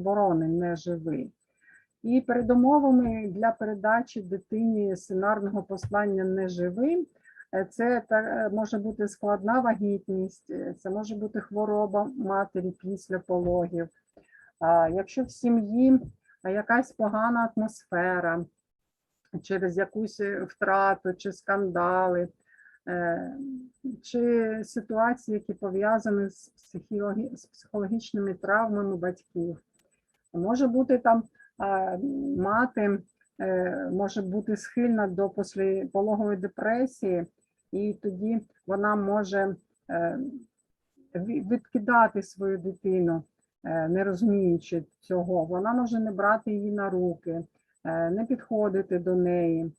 оборони неживий. І передумовами для передачі дитині сценарного послання неживим е, це е, може бути складна вагітність, е, це може бути хвороба матері після пологів. Якщо в сім'ї якась погана атмосфера через якусь втрату чи скандали, чи ситуації, які пов'язані з психологічними травмами батьків. Може бути там мати е, може бути схильна до післяпологової депресії, і тоді вона може е, відкидати свою дитину, е, не розуміючи цього. Вона може не брати її на руки, не підходити до неї,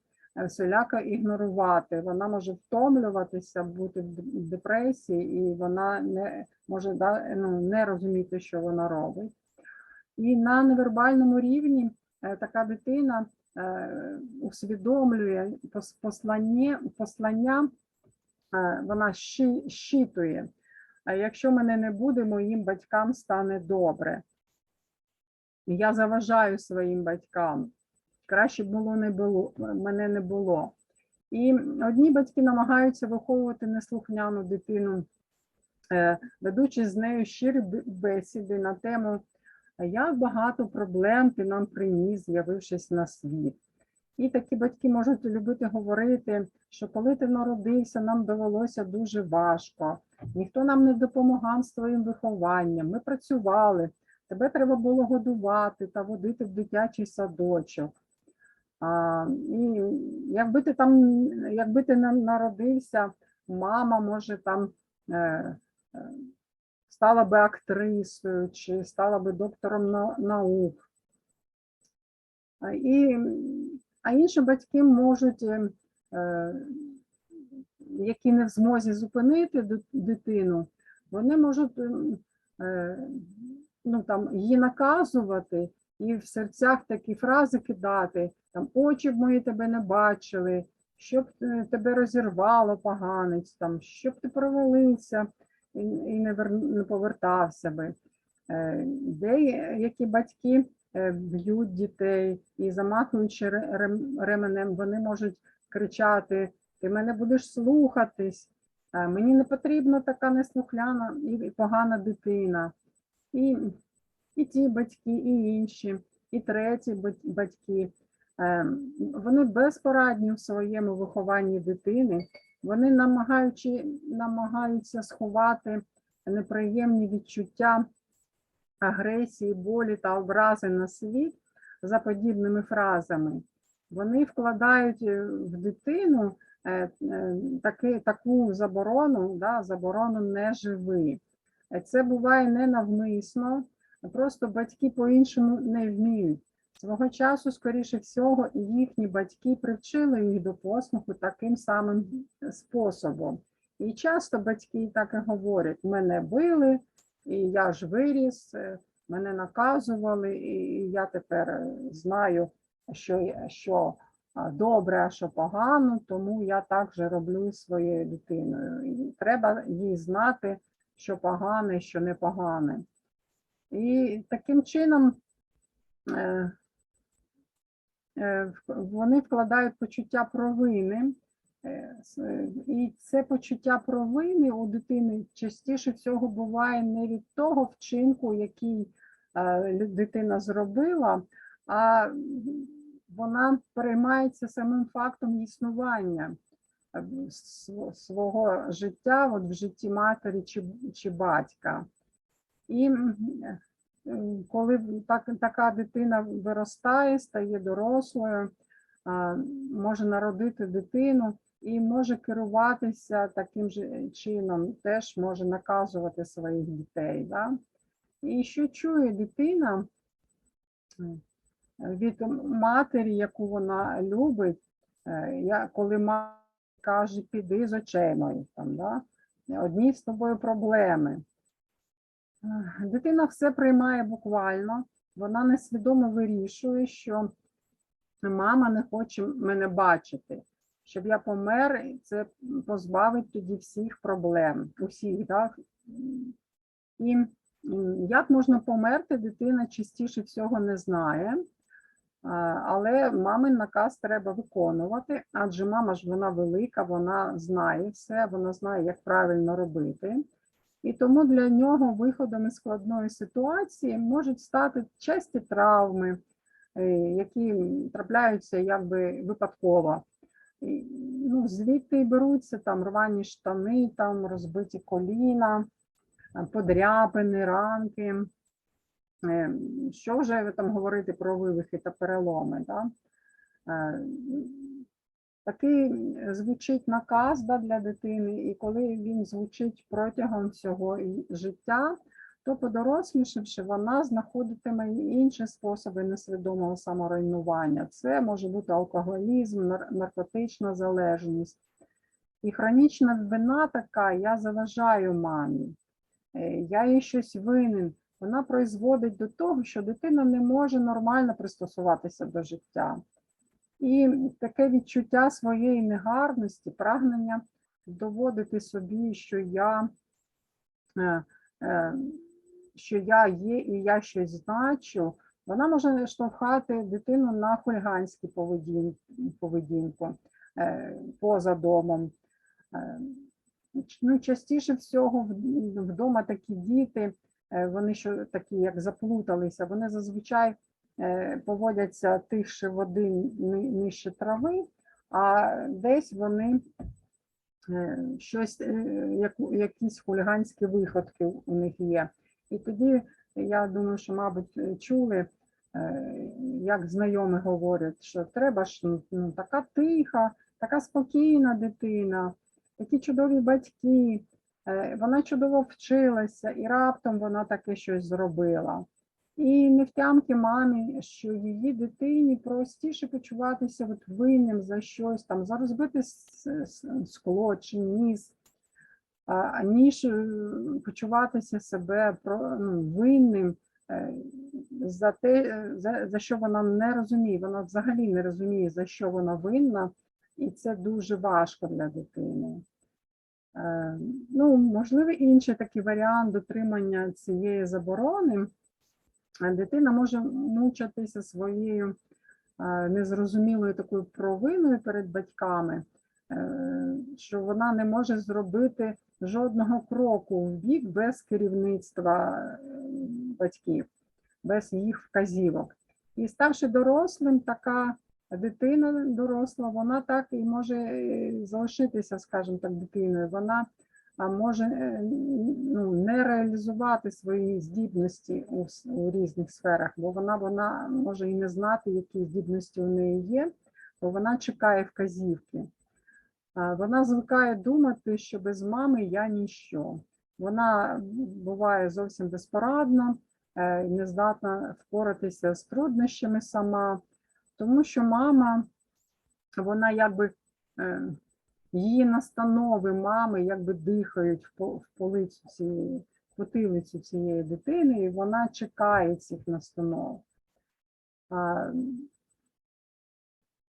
всіляко ігнорувати. Вона може втомлюватися, бути в депресії, і вона не може да- ну, не розуміти, що вона робить. І на невербальному рівні е, така дитина е, усвідомлює послання, послання е, вона щитує. А якщо мене не буде, моїм батькам стане добре. Я заважаю своїм батькам. Краще б було не було, мене не було. І одні батьки намагаються виховувати неслухняну дитину, ведучи з нею щирі бесіди на тему як багато проблем ти нам приніс, з'явившись на світ. І такі батьки можуть любити говорити, що коли ти народився, нам довелося дуже важко. Ніхто нам не допомагав з твоїм вихованням. Ми працювали, тебе треба було годувати та водити в дитячий садочок. А, і якби ти там, якби ти народився, мама може там е, е, стала би актрисою чи стала би доктором наук. І, а інші батьки можуть, е, які не в змозі зупинити дитину, вони можуть е, ну, там, її наказувати і в серцях такі фрази кидати, там очі мої тебе не бачили, щоб е, тебе розірвало поганець, там, щоб ти провалився і, не, повертався би. Е, Деякі батьки е, б'ють дітей і рем- ременем, вони можуть кричати: Ти мене будеш слухатись, мені не потрібна така неслухляна і погана дитина. І, і ті батьки, і інші, і треті батьки. е, Вони безпорадні в своєму вихованні дитини, вони намагаючи, намагаються сховати неприємні відчуття агресії, болі та образи на світ за подібними фразами. Вони вкладають е, в дитину е, е, таки, таку заборону, да, заборону не живи. Це буває не навмисно, просто батьки по-іншому не вміють. Свого часу, скоріше всього, і їхні батьки привчили їх до послуху таким самим способом. І часто батьки так і говорять: мене били, і я ж виріс, е, мене наказували, і я тепер е, знаю, що, що добре, а що погано, тому я так же роблю своєю дитиною. І треба їй знати, що погане, що не погане. І таким чином е, вони вкладають почуття провини. Е, е, І це почуття провини у дитини частіше всього буває не від того вчинку, який е, дитина зробила, а вона переймається самим фактом існування е, свого життя от в житті матері чи, чи батька. І е, коли так, така дитина виростає, стає дорослою, може народити дитину і може керуватися таким же чином, теж може наказувати своїх дітей. Да? І що чує дитина від матері, яку вона любить, е, коли мама каже, піди з очей моїх, там, да? одні з тобою проблеми. Дитина все приймає буквально, вона несвідомо вирішує, що мама не хоче мене бачити, щоб я помер, це позбавить тоді всіх проблем, усіх, так? І Як можна померти, дитина частіше всього не знає. Але мамин наказ треба виконувати, адже мама ж вона велика, вона знає все, вона знає, як правильно робити. І тому для нього виходом із складної ситуації можуть стати часті травми, е, які трапляються якби випадково. Ну, звідти беруться там рвані штани, там розбиті коліна, подряпини, ранки. Е, Що вже там говорити про вивихи та переломи? Да? Такий звучить наказ да, для дитини, і коли він звучить протягом всього життя, то подорослішавши, вона знаходитиме інші способи несвідомого саморуйнування. Це може бути алкоголізм, наркотична залежність. І хронічна вина така, я заважаю мамі, е, я їй щось винен. Вона призводить до того, що дитина не може нормально пристосуватися до життя. І таке відчуття своєї негарності, прагнення доводити собі, що я, е, е, що я є і я щось значу, вона може штовхати дитину на хуліганську поведін- поведінку е, поза домом. Ну, частіше всього вдома такі діти, вони що такі, як заплуталися, вони зазвичай поводяться тихше води нижче трави, а десь вони е, щось, е, якісь хуліганські виходки у них є. І тоді я думаю, що, мабуть, е, чули, е, як знайомі говорять, що треба ж ну, така тиха, така спокійна дитина, такі чудові батьки, е, вона чудово вчилася, і раптом вона таке щось зробила. І не втямки мамі, що її дитині простіше почуватися от винним за щось, там, за розбите скло чи ніс, ніж е, почуватися себе ну, винним е, за те, е, за, за що вона не розуміє. Вона взагалі не розуміє, за що вона винна, і це дуже важко для дитини. Ну, можливий інший такий варіант дотримання цієї заборони. Дитина може мучитися своєю е, незрозумілою такою провиною перед батьками, е, що вона не може зробити жодного кроку в бік без керівництва е, батьків, без їх вказівок. І ставши дорослим, така дитина доросла, вона так і може залишитися, скажімо так, дитиною. Вона а може е, ну, не реалізувати свої здібності у, у різних сферах, бо вона, вона може і не знати, які здібності у неї є, бо вона чекає вказівки. Вона звикає думати, що без мами я ніщо. Вона буває зовсім безпорадна, е, не здатна впоратися з труднощами сама, тому що мама, вона якби е, її настанови мами якби дихають в полицю цієї, потилицю цієї дитини, і вона чекає цих настанов. А,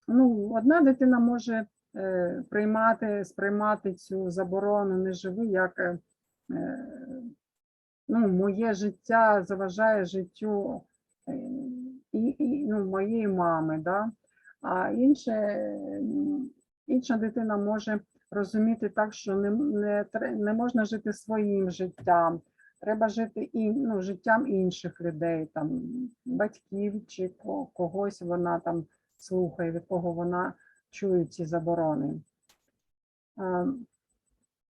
ну, одна дитина може е, приймати, сприймати цю заборону не живи, як е, е, ну, моє життя заважає життю е, і, і, ну, моєї мами. Да? А інше, інша дитина може розуміти так, що не, не, не можна жити своїм життям, треба жити і, ну, життям інших людей, там, батьків чи когось вона там слухає, від кого вона чує ці заборони. Е,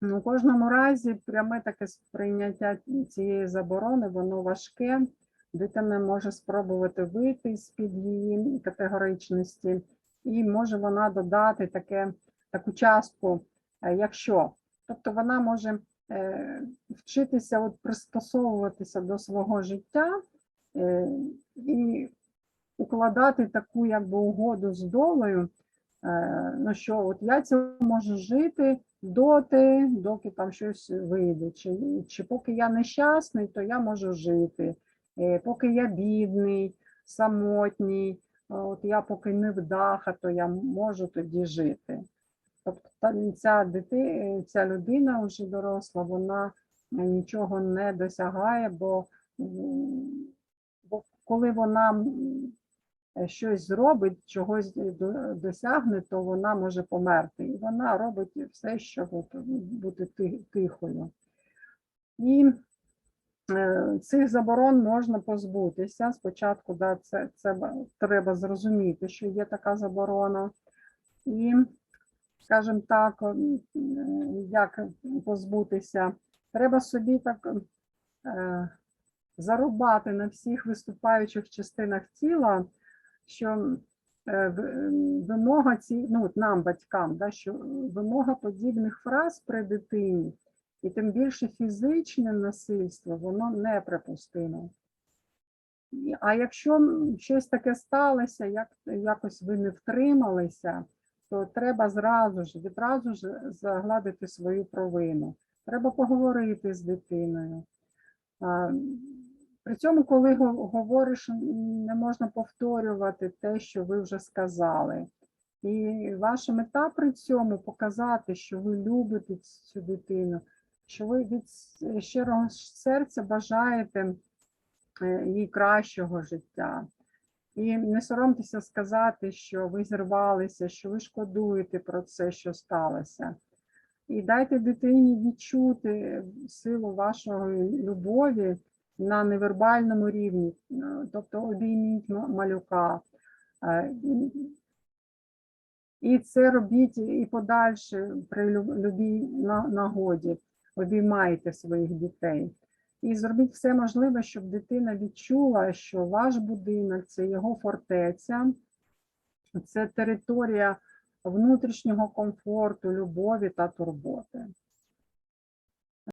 ну, У кожному разі пряме таке сприйняття цієї заборони, воно важке. Дитина може спробувати вийти з-під її категоричності, і може вона додати таке, таку частку, е, якщо. Тобто вона може е, вчитися от пристосовуватися до свого життя е, і укладати таку якби угоду з долею, ну що от я цього можу жити доти, доки там щось вийде. Чи, чи поки я нещасний, то я можу жити. Поки я бідний, самотній, от я поки не вдаха, то я можу тоді жити. Тобто ця дити, ця людина вже доросла, вона нічого не досягає, бо, бо коли вона е, щось зробить, чогось досягне, то вона може померти. І вона робить все, щоб бути тихою. І е, цих заборон можна позбутися. Спочатку да, це, це треба зрозуміти, що є така заборона. І, скажімо так, е, як позбутися, треба собі так е, зарубати на всіх виступаючих частинах тіла, що е, вимога ці, ну, нам, батькам, да, що вимога подібних фраз при дитині, і тим більше фізичне насильство, воно неприпустимо. І- А якщо щось таке сталося, як, якось ви не втрималися, то треба зразу ж, відразу ж загладити свою провину. Треба поговорити з дитиною. При цьому, коли говориш, не можна повторювати те, що ви вже сказали. І ваша мета при цьому показати, що ви любите цю дитину, що ви від щирого серця бажаєте е, їй кращого життя. І не соромтеся сказати, що ви зірвалися, що ви шкодуєте про це, що сталося. І дайте дитині відчути силу вашої любові на невербальному рівні, е, тобто обійміть малюка. Е, і- І це робіть і подальше при любій нагоді. Обіймайте своїх дітей. І зробіть все можливе, щоб дитина відчула, що ваш будинок це його фортеця, це територія внутрішнього комфорту, любові та турботи.